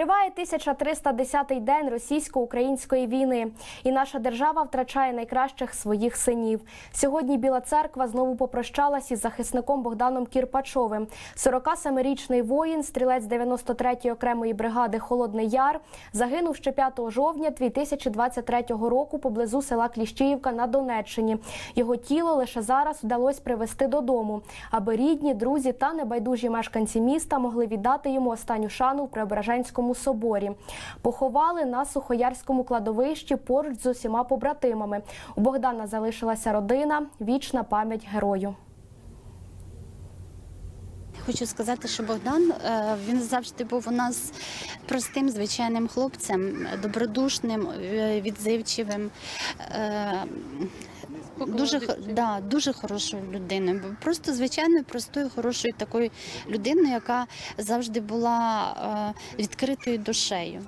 Триває 1310-й день російсько-української війни, і наша держава втрачає найкращих своїх синів. Сьогодні Біла церква знову попрощалась із захисником Богданом Кірпачовим. 47-річний воїн, стрілець 93-ї окремої бригади Холодний Яр, загинув ще 5 жовтня 2023 року поблизу села Кліщіївка на Донеччині. Його тіло лише зараз вдалося привезти додому, аби рідні, друзі та небайдужі мешканці міста могли віддати йому останню шану в Преображенському соборі. Поховали на Сухоярському кладовищі поруч з усіма побратимами. У Богдана залишилася родина, вічна пам'ять герою. Хочу сказати, що Богдан е, він завжди був у нас простим звичайним хлопцем, добродушним, е, відзивчивим. Е, Дуже, да, дуже хорошою людиною. Просто звичайною, простою, хорошою такою людиною, яка завжди була е, відкритою душею.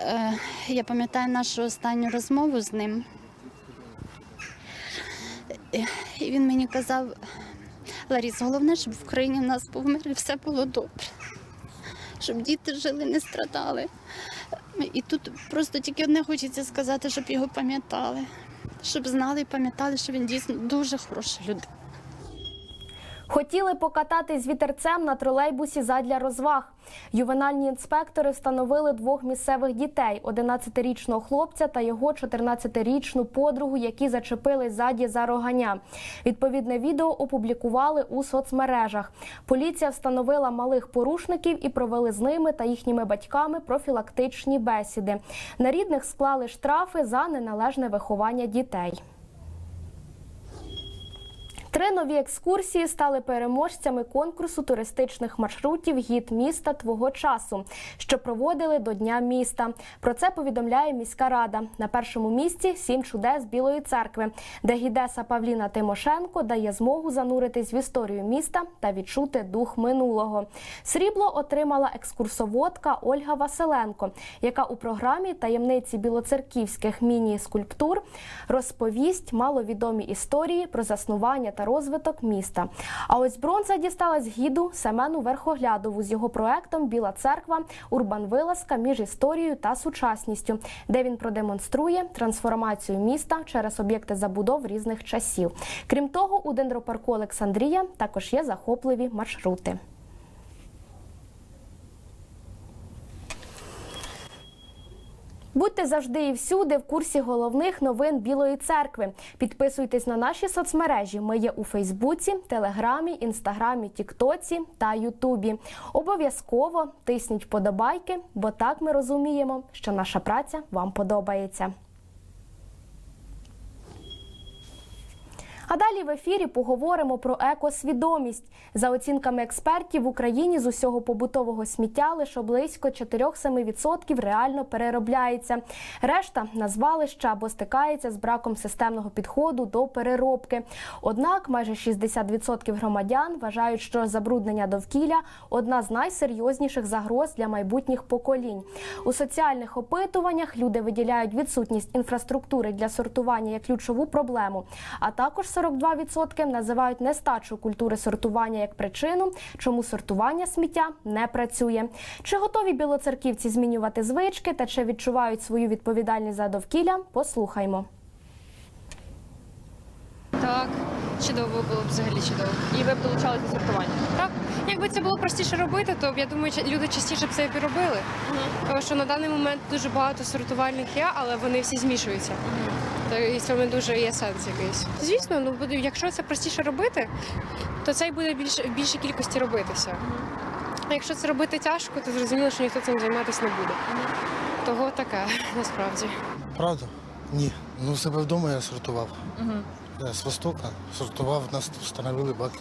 Е, я пам'ятаю нашу останню розмову з ним. І він мені казав, Ларіс, головне, щоб в країні в нас був мир і все було добре. Щоб діти жили, не страдали. І тут просто тільки одне хочеться сказати, щоб його пам'ятали, щоб знали і пам'ятали, що він дійсно дуже хороша людина. Хотіли покататись з вітерцем на тролейбусі задля розваг. Ювенальні інспектори встановили двох місцевих дітей: 11-річного хлопця та його 14-річну подругу, які зачепили ззаді за рогання. Відповідне відео опублікували у соцмережах. Поліція встановила малих порушників і провели з ними та їхніми батьками профілактичні бесіди. На рідних склали штрафи за неналежне виховання дітей. Три нові екскурсії стали переможцями конкурсу туристичних маршрутів Гід міста твого часу, що проводили до Дня міста. Про це повідомляє міська рада. На першому місці сім чудес Білої церкви, де гідеса Павліна Тимошенко дає змогу зануритись в історію міста та відчути дух минулого. Срібло отримала екскурсоводка Ольга Василенко, яка у програмі таємниці білоцерківських міні-скульптур розповість маловідомі історії про заснування та розвиток міста. А ось бронза дісталась гіду Семену Верхоглядову з його проектом Біла церква Урбан-вилазка між історією та сучасністю, де він продемонструє трансформацію міста через об'єкти забудов різних часів. Крім того, у дендропарку Олександрія також є захопливі маршрути. Будьте завжди і всюди в курсі головних новин Білої церкви. Підписуйтесь на наші соцмережі. Ми є у Фейсбуці, Телеграмі, Інстаграмі, Тіктоці та Ютубі. Обов'язково тисніть вподобайки, бо так ми розуміємо, що наша праця вам подобається. А далі в ефірі поговоримо про екосвідомість. За оцінками експертів в Україні з усього побутового сміття лише близько 4-7% реально переробляється. Решта на звалища або стикається з браком системного підходу до переробки. Однак майже 60% громадян вважають, що забруднення довкілля одна з найсерйозніших загроз для майбутніх поколінь. У соціальних опитуваннях люди виділяють відсутність інфраструктури для сортування як ключову проблему, а також 42% називають нестачу культури сортування як причину, чому сортування сміття не працює. Чи готові білоцерківці змінювати звички та чи відчувають свою відповідальність за довкілля? Послухаймо. Так, чудово було б взагалі чудово. І ви б долучалися до сортування. Так, якби це було простіше робити, то я думаю, люди частіше б це і робили. Тому що на даний момент дуже багато сортувальних є, але вони всі змішуються. То і в цьому дуже є сенс якийсь. Звісно, ну буде, якщо це простіше робити, то це й буде більш в більшій кількості робитися. А якщо це робити тяжко, то зрозуміло, що ніхто цим займатися не буде. Того таке насправді. Правда? Ні. Ну, себе вдома я сортував. Я з Востока сортував, нас встановили баки.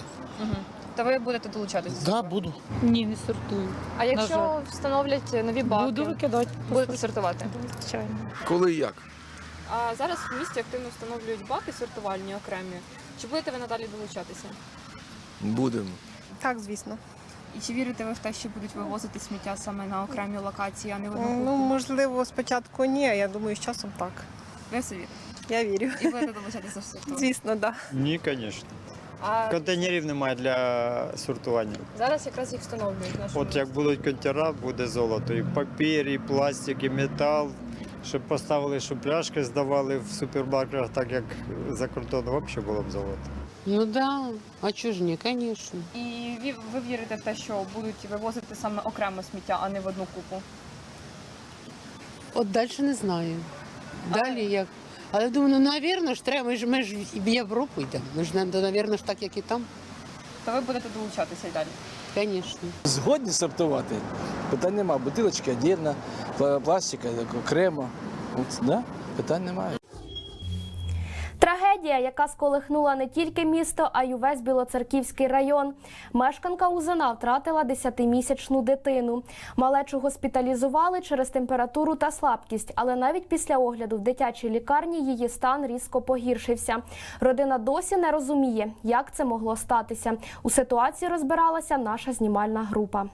То ви будете долучатися? Так, да, буду. Ні, не сортую. А якщо встановлять нові баки, Буду викидати. будете сортувати? Звичайно. Коли і як? А зараз в місті активно встановлюють баки сортувальні окремі. Чи будете ви надалі долучатися? Будемо. Так, звісно. І чи вірите ви в те, що будуть вивозити сміття саме на окремі локації, а не в одну Ну, можливо, спочатку ні, а я думаю, з часом так. Ви все вірите? Я вірю. І будете долучатися до сортування? Звісно, так. Да. Ні, звісно. А Контейнерів немає для сортування. зараз якраз їх встановлюють. в нашому От як будуть контейнера, буде золото. І папір, і пластик, і метал. Щоб поставили, щоб пляшки здавали в супермаркетах, так як за кордоном взагалі було б золото. Ну да, а чого ж ні, звісно. І ви, ви вірите в те, що будуть вивозити саме окремо сміття, а не в одну купу? От далі не знаю. Далі як. Але думаю, ну, навірно ж треба, ми ж, ми ж в Європу йдемо. Ми ж, навірно, ж так, як і там. То ви будете долучатися й далі. Звісно. Згодні сортувати. Питань нема. Бутилочка отдельно, пла- пластика окремо. От, да? Питань немає. Трагедія, яка сколихнула не тільки місто, а й увесь Білоцерківський район. Мешканка Узина втратила 10-місячну дитину. Малечу госпіталізували через температуру та слабкість, але навіть після огляду в дитячій лікарні її стан різко погіршився. Родина досі не розуміє, як це могло статися. У ситуації розбиралася наша знімальна група.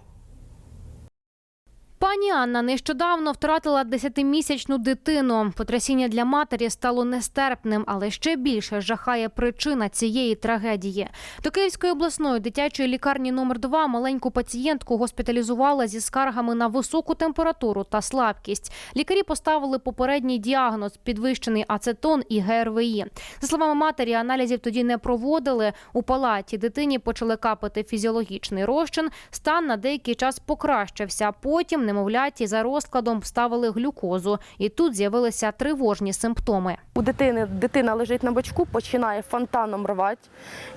Пані Анна нещодавно втратила 10-місячну дитину. Потрясіння для матері стало нестерпним, але ще більше жахає причина цієї трагедії. До Київської обласної дитячої лікарні номер 2 маленьку пацієнтку госпіталізували зі скаргами на високу температуру та слабкість. Лікарі поставили попередній діагноз підвищений ацетон і ГРВІ. За словами матері, аналізів тоді не проводили. У палаті дитині почали капати фізіологічний розчин. Стан на деякий час покращився. Потім немовляті за розкладом вставили глюкозу, і тут з'явилися тривожні симптоми. У дитини дитина лежить на бочку, починає фонтаном рвати.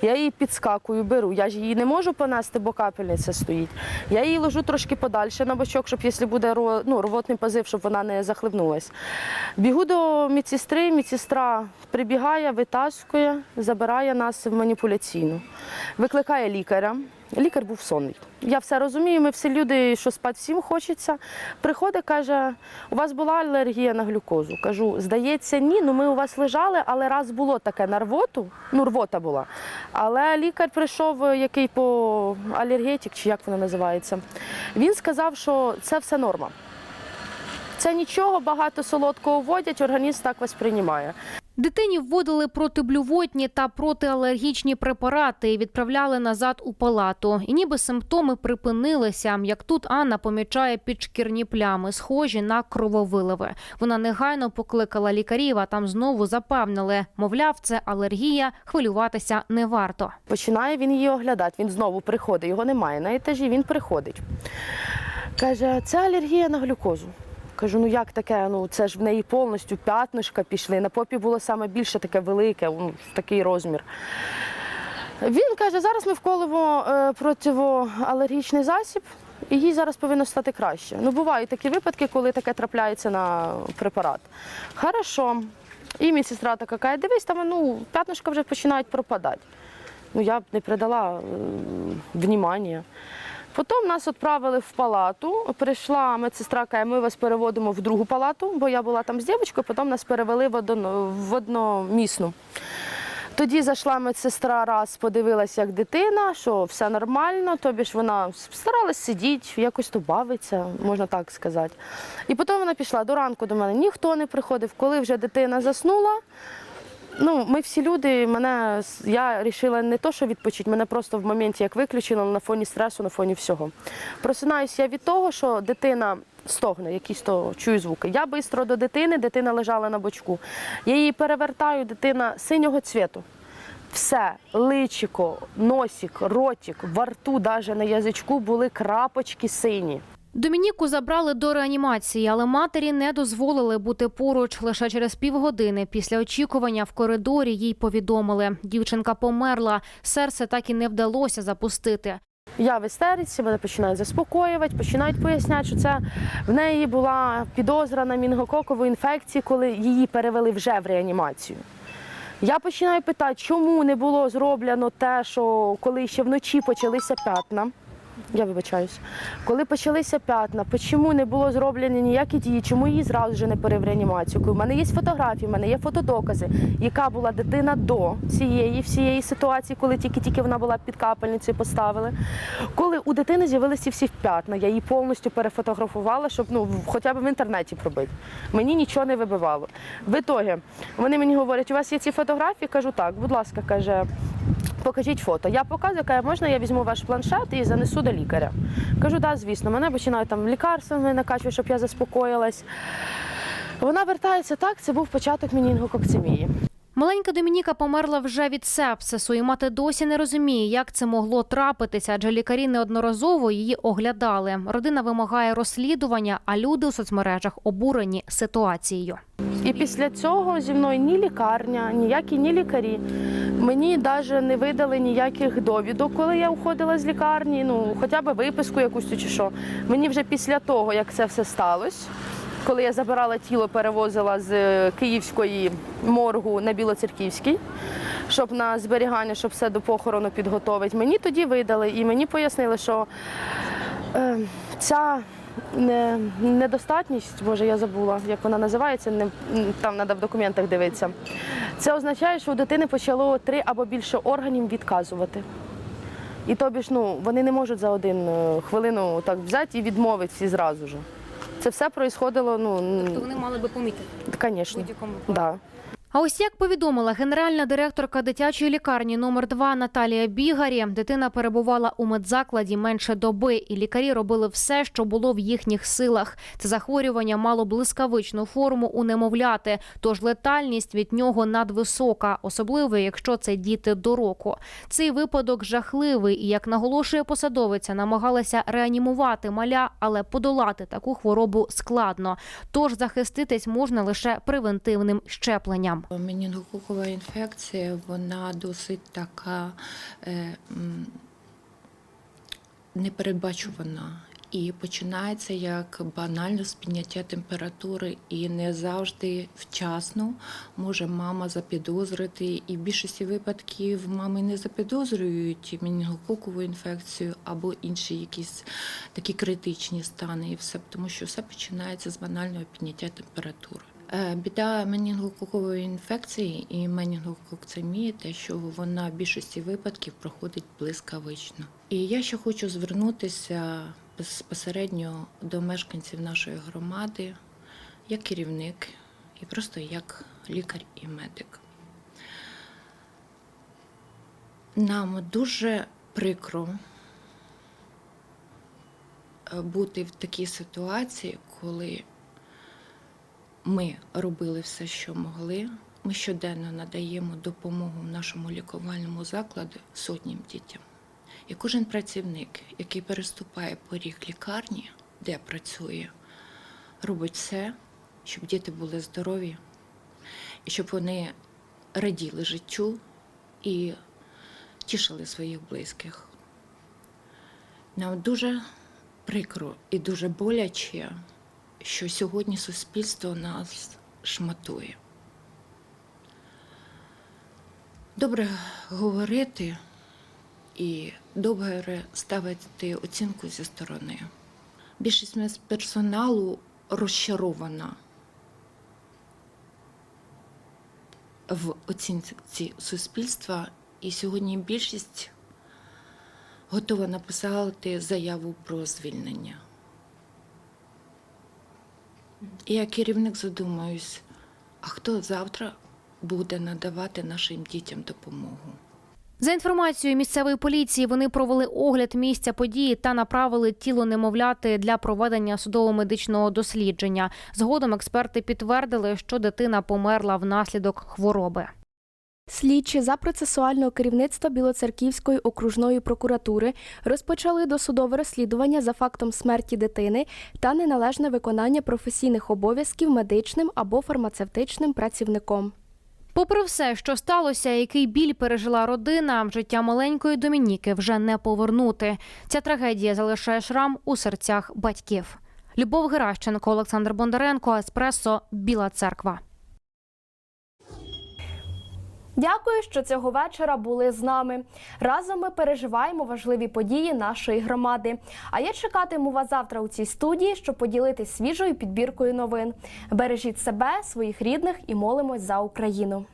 Я її підскакую, беру. Я ж її не можу понести, бо капельниця стоїть. Я її ложу трошки подальше на бочок, щоб якщо буде ну, рвотний позив, щоб вона не захлебнулась. Бігу до медсестри, медсестра прибігає, витаскує, забирає нас в маніпуляційну. Викликає лікаря. Лікар був сонний. Я все розумію, ми всі люди, що спати всім хочеться. Приходить, каже, у вас була алергія на глюкозу. Кажу, здається, ні. Ну ми у вас лежали, але раз було таке на рвоту, ну рвота була. Але лікар прийшов, е, який по алергетик, чи як воно називається. Він сказав, що це все норма. Це нічого, багато солодкого вводять, організм так восприймає. Дитині вводили протиблювотні та протиалергічні препарати і відправляли назад у палату. І ніби симптоми припинилися. Як тут Анна помічає підшкірні плями, схожі на крововиливи. Вона негайно покликала лікарів, а там знову запевнили, мовляв, це алергія, хвилюватися не варто. Починає він її оглядати. Він знову приходить, його немає на етажі, він приходить. Каже, це алергія на глюкозу. Кажу, ну як таке? Ну це ж в неї повністю п'ятнишка пішли. На попі було саме більше таке велике, ну, такий розмір. Він каже, зараз ми вколимо е, противоалергічний засіб, і їй зараз повинно стати краще. Ну, бувають такі випадки, коли таке трапляється на препарат. Хорошо. І медсестра така каже, дивись, там ну, п'ятнишка вже починають пропадати. Ну, я б не придала е, внимання. Потім нас відправили в палату. Прийшла медсестра, каже, ми вас переводимо в другу палату, бо я була там з дівчинкою, потім нас перевели в, одно, в одномісну. Тоді зайшла медсестра раз, подивилася, як дитина, що все нормально, тобі ж вона старалась сидіти, якось то бавиться, можна так сказати. І потім вона пішла до ранку до мене, ніхто не приходив. Коли вже дитина заснула, ну, ми всі люди, мене, я вирішила не то, що відпочити, мене просто в моменті як виключили на фоні стресу, на фоні всього. Просинаюся я від того, що дитина стогне, якісь то чую звуки. Я швидко до дитини, дитина лежала на бочку. Я її перевертаю, дитина синього цвіту. Все, личико, носик, ротик, во рту, навіть на язичку були крапочки сині. Домініку забрали до реанімації, але матері не дозволили бути поруч. Лише через півгодини після очікування в коридорі їй повідомили. Дівчинка померла. Серце так і не вдалося запустити. Я в істериці, мене починають заспокоювати, починають поясняти, що це в неї була підозра на мінгококову інфекцію, коли її перевели вже в реанімацію. Я починаю питати, чому не було зроблено те, що коли ще вночі почалися п'ятна. Я вибачаюсь. Коли почалися п'ятна, чому не було зроблені ніякі дії, чому її зразу ж не пере в реанімацію? У мене є фотографії, в мене є фотодокази, яка була дитина до цієї всієї ситуації, коли тільки-тільки вона була під капельницею, поставили. Коли у дитини з'явилися всі п'ятна, я її повністю перефотографувала, щоб ну хоча б в інтернеті пробити. Мені нічого не вибивало. В ітогі вони мені говорять, у вас є ці фотографії? Кажу, так, будь ласка, каже. Покажіть фото. Я показую, каже, можна я візьму ваш планшет і занесу до лікаря. Кажу, да, звісно, мене починають там лікарствами накачувати, щоб я заспокоїлась. Вона вертається так, це був початок менінгококцемії. Маленька Домініка померла вже від сепсису, і мати досі не розуміє, як це могло трапитися, адже лікарі неодноразово її оглядали. Родина вимагає розслідування, а люди у соцмережах обурені ситуацією. І після цього зі мною ні лікарня, ніякі ні лікарі. Мені навіть не видали ніяких довідок, коли я уходила з лікарні, ну хоча б виписку якусь чи що. Мені вже після того, як це все сталося, коли я забирала тіло, перевозила з е, київської моргу на Білоцерківський, щоб на зберігання, щоб все до похорону підготовити. Мені тоді видали і мені пояснили, що е, ця не, недостатність, боже, я забула, як вона називається, не, там треба в документах дивитися. Це означає, що у дитини почало три або більше органів відказувати. І тобі ж ну, вони не можуть за один е, хвилину так взяти і відмовити всі зразу ж. Це все происходило, ну, н- мали би помітити звісно. Да. А ось як повідомила генеральна директорка дитячої лікарні номер 2 Наталія Бігарі, дитина перебувала у медзакладі менше доби, і лікарі робили все, що було в їхніх силах. Це захворювання мало блискавичну форму у немовляти, тож летальність від нього надвисока, особливо якщо це діти до року. Цей випадок жахливий, і як наголошує посадовиця, намагалася реанімувати маля, але подолати таку хворобу складно. Тож захиститись можна лише превентивним щепленням. Менінгококова інфекція, вона досить така е, непередбачувана. І починається як банально з підняття температури, і не завжди вчасно може мама запідозрити. І в більшості випадків мами не запідозрюють менінгококову інфекцію або інші якісь такі критичні стани, і все, тому що все починається з банального підняття температури. Е, Біда менінгококової інфекції і менінгококцемії те, що вона в більшості випадків проходить блискавично. І я ще хочу звернутися безпосередньо до мешканців нашої громади, як керівник і просто як лікар і медик. Нам дуже прикро е, бути в такій ситуації, коли ми робили все, що могли. Ми щоденно надаємо допомогу в нашому лікувальному закладі сотням дітям. І кожен працівник, який переступає поріг лікарні, де працює, робить все, щоб діти були здорові, і щоб вони раділи життю і тішили своїх близьких. Нам дуже прикро і дуже боляче, що сьогодні суспільство нас шматує. Добре говорити і добре ставити оцінку зі сторони. Більшість медперсоналу розчарована в оцінці суспільства, і сьогодні більшість готова написати заяву про звільнення. І я керівник задумаюсь, а хто завтра буде надавати нашим дітям допомогу? За інформацією місцевої поліції, вони провели огляд місця події та направили тіло немовляти для проведення судово-медичного дослідження. Згодом експерти підтвердили, що дитина померла внаслідок хвороби. Слідчі за процесуального керівництва Білоцерківської окружної прокуратури розпочали досудове розслідування за фактом смерті дитини та неналежне виконання професійних обов'язків медичним або фармацевтичним працівником. Попри все, що сталося, який біль пережила родина, життя маленької Домініки вже не повернути. Ця трагедія залишає шрам у серцях батьків. Любов Геращенко, Олександр Бондаренко, Еспресо, Біла Церква. Дякую, що цього вечора були з нами. Разом ми переживаємо важливі події нашої громади. А я чекатиму вас завтра у цій студії, щоб поділитись свіжою підбіркою новин. Бережіть себе, своїх рідних і молимось за Україну.